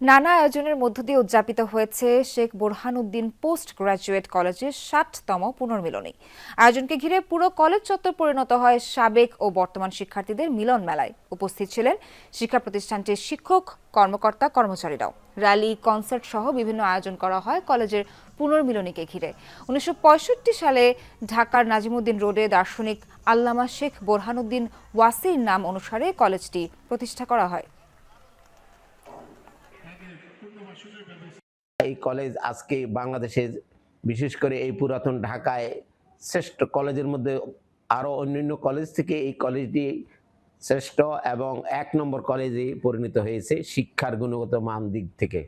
নানা আয়োজনের মধ্য দিয়ে উদযাপিত হয়েছে শেখ বোরহানউদ্দিন পোস্ট গ্রাজুয়েট কলেজের ষাটতম পুনর্মিলনী। আয়োজনকে ঘিরে পুরো কলেজ চত্বর পরিণত হয় সাবেক ও বর্তমান শিক্ষার্থীদের মিলন মেলায়। উপস্থিত ছিলেন শিক্ষা প্রতিষ্ঠানটির শিক্ষক, কর্মকর্তা, কর্মচারীরাও। র্যালি, কনসার্ট সহ বিভিন্ন আয়োজন করা হয় কলেজের পুনর্মিলনীকে ঘিরে। উনিশশো পঁয়ষট্টি সালে ঢাকার নাজিমুদ্দিন রোডে দার্শনিক আল্লামা শেখ বোরহানউদ্দিন ওয়াসির নাম অনুসারে কলেজটি প্রতিষ্ঠা করা হয়। এই কলেজ আজকে বাংলাদেশের বিশেষ করে এই পুরাতন ঢাকায় শ্রেষ্ঠ কলেজের মধ্যে আরও অন্যান্য কলেজ থেকে এই কলেজটি শ্রেষ্ঠ এবং এক নম্বর কলেজে পরিণত হয়েছে শিক্ষার গুণগত মান দিক থেকে।